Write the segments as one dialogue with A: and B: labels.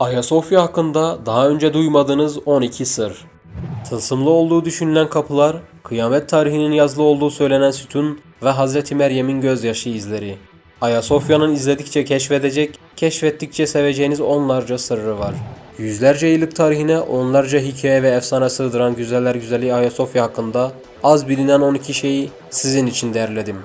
A: Ayasofya hakkında daha önce duymadığınız 12 sır. Tılsımlı olduğu düşünülen kapılar, kıyamet tarihinin yazılı olduğu söylenen sütun ve Hz. Meryem'in gözyaşı izleri. Ayasofya'nın izledikçe keşfedecek, keşfettikçe seveceğiniz onlarca sırrı var. Yüzlerce yıllık tarihine onlarca hikaye ve efsane sığdıran güzeller güzeli Ayasofya hakkında az bilinen 12 şeyi sizin için derledim.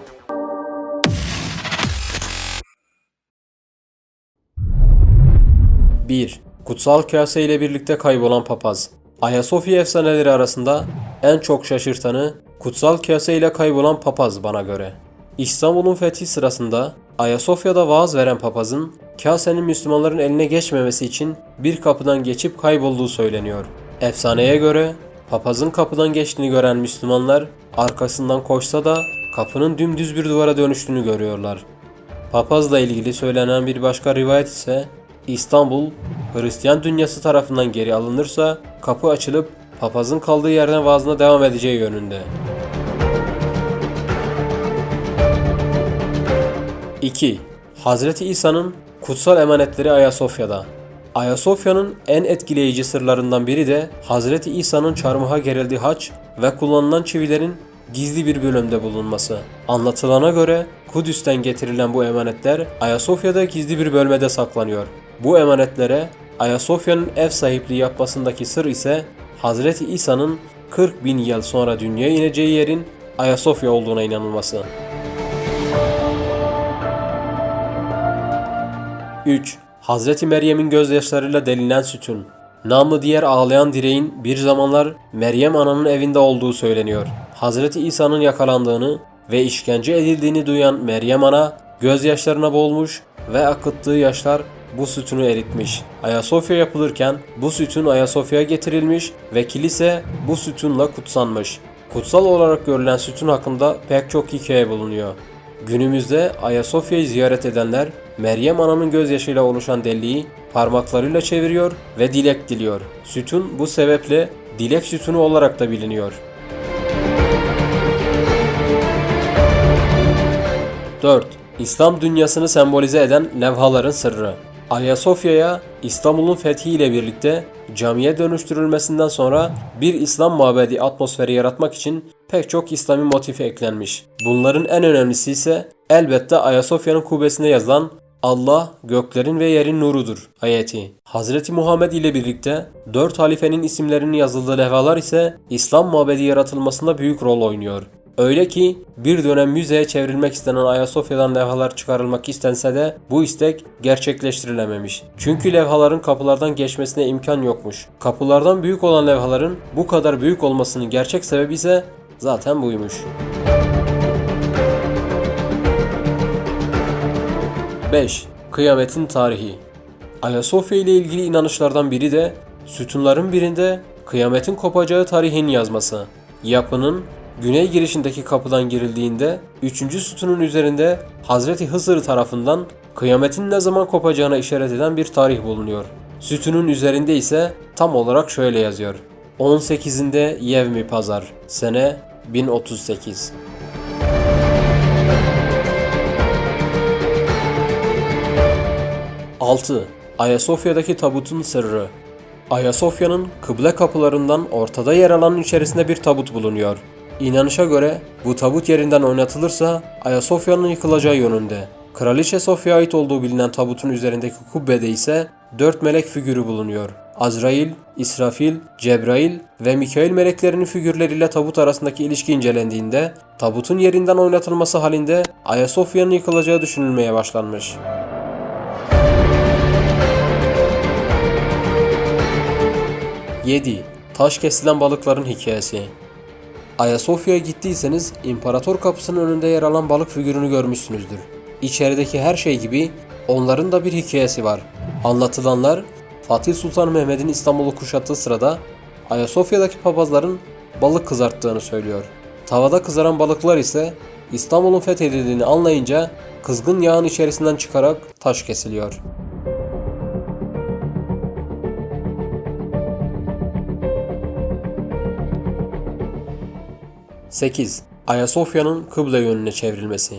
A: 1. Kutsal kase ile birlikte kaybolan papaz. Ayasofya efsaneleri arasında en çok şaşırtanı kutsal kase ile kaybolan papaz bana göre. İstanbul'un fethi sırasında Ayasofya'da vaaz veren papazın kasenin Müslümanların eline geçmemesi için bir kapıdan geçip kaybolduğu söyleniyor. Efsaneye göre papazın kapıdan geçtiğini gören Müslümanlar arkasından koşsa da kapının dümdüz bir duvara dönüştüğünü görüyorlar. Papazla ilgili söylenen bir başka rivayet ise İstanbul Hristiyan dünyası tarafından geri alınırsa kapı açılıp papazın kaldığı yerden vaazına devam edeceği yönünde. 2. Hazreti İsa'nın kutsal emanetleri Ayasofya'da. Ayasofya'nın en etkileyici sırlarından biri de Hazreti İsa'nın çarmıha gerildiği haç ve kullanılan çivilerin gizli bir bölümde bulunması. Anlatılana göre Kudüs'ten getirilen bu emanetler Ayasofya'da gizli bir bölmede saklanıyor. Bu emanetlere Ayasofya'nın ev sahipliği yapmasındaki sır ise Hazreti İsa'nın 40 bin yıl sonra dünyaya ineceği yerin Ayasofya olduğuna inanılması. 3. Hazreti Meryem'in gözyaşlarıyla delinen sütun. Namı diğer ağlayan direğin bir zamanlar Meryem ananın evinde olduğu söyleniyor. Hazreti İsa'nın yakalandığını ve işkence edildiğini duyan Meryem ana gözyaşlarına boğulmuş ve akıttığı yaşlar bu sütunu eritmiş. Ayasofya yapılırken bu sütun Ayasofya'ya getirilmiş ve kilise bu sütunla kutsanmış. Kutsal olarak görülen sütun hakkında pek çok hikaye bulunuyor. Günümüzde Ayasofya'yı ziyaret edenler Meryem Ana'nın gözyaşıyla oluşan deliği parmaklarıyla çeviriyor ve dilek diliyor. Sütun bu sebeple dilek sütunu olarak da biliniyor. 4. İslam dünyasını sembolize eden levhaların sırrı. Ayasofya'ya İstanbul'un fethi ile birlikte camiye dönüştürülmesinden sonra bir İslam mabedi atmosferi yaratmak için pek çok İslami motifi eklenmiş. Bunların en önemlisi ise elbette Ayasofya'nın kubbesinde yazılan Allah göklerin ve yerin nurudur ayeti. Hazreti Muhammed ile birlikte dört halifenin isimlerinin yazıldığı levhalar ise İslam mabedi yaratılmasında büyük rol oynuyor. Öyle ki bir dönem müzeye çevrilmek istenen Ayasofya'dan levhalar çıkarılmak istense de bu istek gerçekleştirilememiş. Çünkü levhaların kapılardan geçmesine imkan yokmuş. Kapılardan büyük olan levhaların bu kadar büyük olmasının gerçek sebebi ise zaten buymuş. 5. Kıyametin tarihi Ayasofya ile ilgili inanışlardan biri de sütunların birinde kıyametin kopacağı tarihini yazması. Yapının güney girişindeki kapıdan girildiğinde 3. sütunun üzerinde Hazreti Hızır tarafından kıyametin ne zaman kopacağına işaret eden bir tarih bulunuyor. Sütunun üzerinde ise tam olarak şöyle yazıyor. 18'inde Yevmi Pazar, sene 1038. 6. Ayasofya'daki tabutun sırrı Ayasofya'nın kıble kapılarından ortada yer alanın içerisinde bir tabut bulunuyor. İnanışa göre bu tabut yerinden oynatılırsa Ayasofya'nın yıkılacağı yönünde. Kraliçe Sofya'ya ait olduğu bilinen tabutun üzerindeki kubbede ise dört melek figürü bulunuyor. Azrail, İsrafil, Cebrail ve Mikail meleklerinin figürleriyle tabut arasındaki ilişki incelendiğinde tabutun yerinden oynatılması halinde Ayasofya'nın yıkılacağı düşünülmeye başlanmış. 7. Taş kesilen balıkların hikayesi Ayasofya'ya gittiyseniz İmparator Kapısı'nın önünde yer alan balık figürünü görmüşsünüzdür. İçerideki her şey gibi onların da bir hikayesi var. Anlatılanlar Fatih Sultan Mehmet'in İstanbul'u kuşattığı sırada Ayasofya'daki papazların balık kızarttığını söylüyor. Tavada kızaran balıklar ise İstanbul'un fethedildiğini anlayınca kızgın yağın içerisinden çıkarak taş kesiliyor. 8. Ayasofya'nın kıble yönüne çevrilmesi.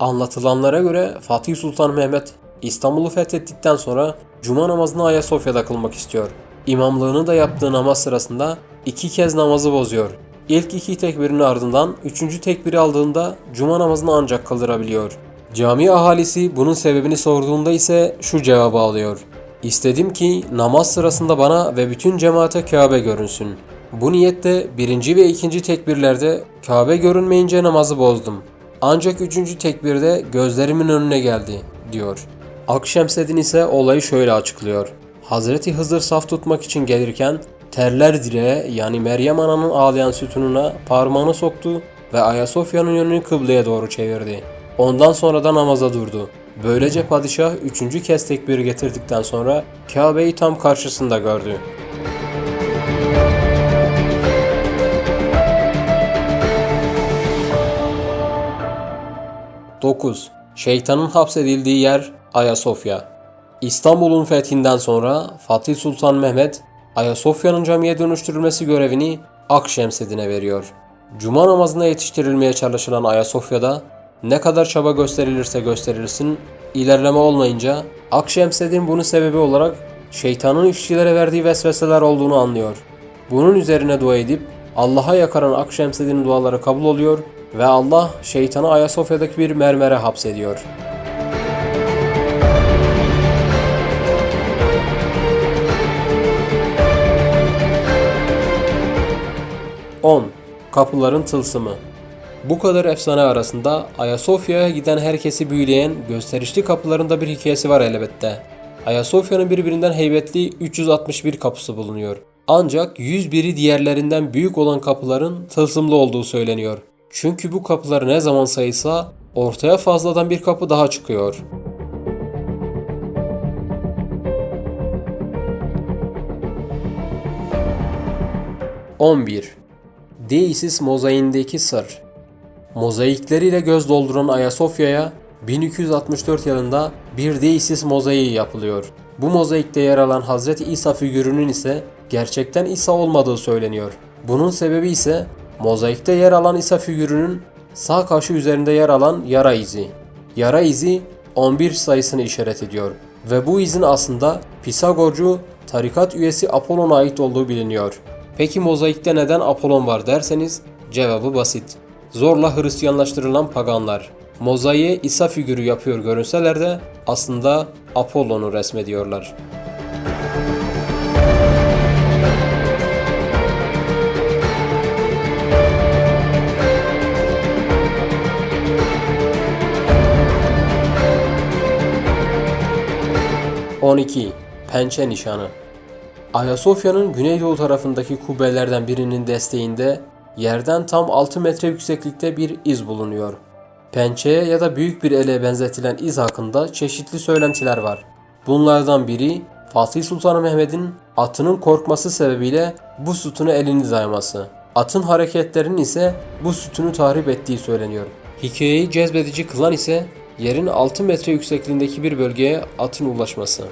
A: Anlatılanlara göre Fatih Sultan Mehmet İstanbul'u fethettikten sonra cuma namazını Ayasofya'da kılmak istiyor. İmamlığını da yaptığı namaz sırasında iki kez namazı bozuyor. İlk iki tekbirin ardından üçüncü tekbiri aldığında cuma namazını ancak kıldırabiliyor. Cami ahalisi bunun sebebini sorduğunda ise şu cevabı alıyor. İstedim ki namaz sırasında bana ve bütün cemaate Kabe görünsün. Bu niyetle birinci ve ikinci tekbirlerde Kabe görünmeyince namazı bozdum. Ancak üçüncü tekbirde gözlerimin önüne geldi, diyor. Akşemseddin ise olayı şöyle açıklıyor. Hazreti Hızır saf tutmak için gelirken terler direğe yani Meryem Ana'nın ağlayan sütununa parmağını soktu ve Ayasofya'nın yönünü kıbleye doğru çevirdi. Ondan sonra da namaza durdu. Böylece padişah üçüncü kez tekbiri getirdikten sonra Kabe'yi tam karşısında gördü. 9. Şeytanın hapsedildiği yer Ayasofya. İstanbul'un fethinden sonra Fatih Sultan Mehmet Ayasofya'nın camiye dönüştürülmesi görevini Akşemseddin'e veriyor. Cuma namazına yetiştirilmeye çalışılan Ayasofya'da ne kadar çaba gösterilirse gösterilsin ilerleme olmayınca Akşemseddin bunun sebebi olarak şeytanın işçilere verdiği vesveseler olduğunu anlıyor. Bunun üzerine dua edip Allah'a yakaran Akşemseddin'in duaları kabul oluyor ve Allah şeytanı Ayasofya'daki bir mermere hapsediyor. On, Kapıların tılsımı Bu kadar efsane arasında Ayasofya'ya giden herkesi büyüleyen gösterişli kapılarında bir hikayesi var elbette. Ayasofya'nın birbirinden heybetli 361 kapısı bulunuyor. Ancak 101'i diğerlerinden büyük olan kapıların tılsımlı olduğu söyleniyor. Çünkü bu kapılar ne zaman sayılsa ortaya fazladan bir kapı daha çıkıyor. ...11. Deisis mozaiğindeki sır Mozaikleriyle göz dolduran Ayasofya'ya 1264 yılında bir Deisis mozaiği yapılıyor. Bu mozaikte yer alan Hazreti İsa figürünün ise gerçekten İsa olmadığı söyleniyor. Bunun sebebi ise mozaikte yer alan İsa figürünün sağ kaşı üzerinde yer alan yara izi. Yara izi 11 sayısını işaret ediyor ve bu izin aslında Pisagorcu tarikat üyesi Apollon'a ait olduğu biliniyor. Peki mozaikte neden Apollon var derseniz cevabı basit. Zorla Hristiyanlaştırılan paganlar. Mozaiğe İsa figürü yapıyor görünseler de aslında Apollon'u resmediyorlar. ...12. Pençe Nişanı Ayasofya'nın güneydoğu tarafındaki kubbelerden birinin desteğinde yerden tam 6 metre yükseklikte bir iz bulunuyor. Pençeye ya da büyük bir ele benzetilen iz hakkında çeşitli söylentiler var. Bunlardan biri Fatih Sultan Mehmet'in atının korkması sebebiyle bu sütunu elini dayması. Atın hareketlerinin ise bu sütunu tahrip ettiği söyleniyor. Hikayeyi cezbedici kılan ise yerin 6 metre yüksekliğindeki bir bölgeye atın ulaşması.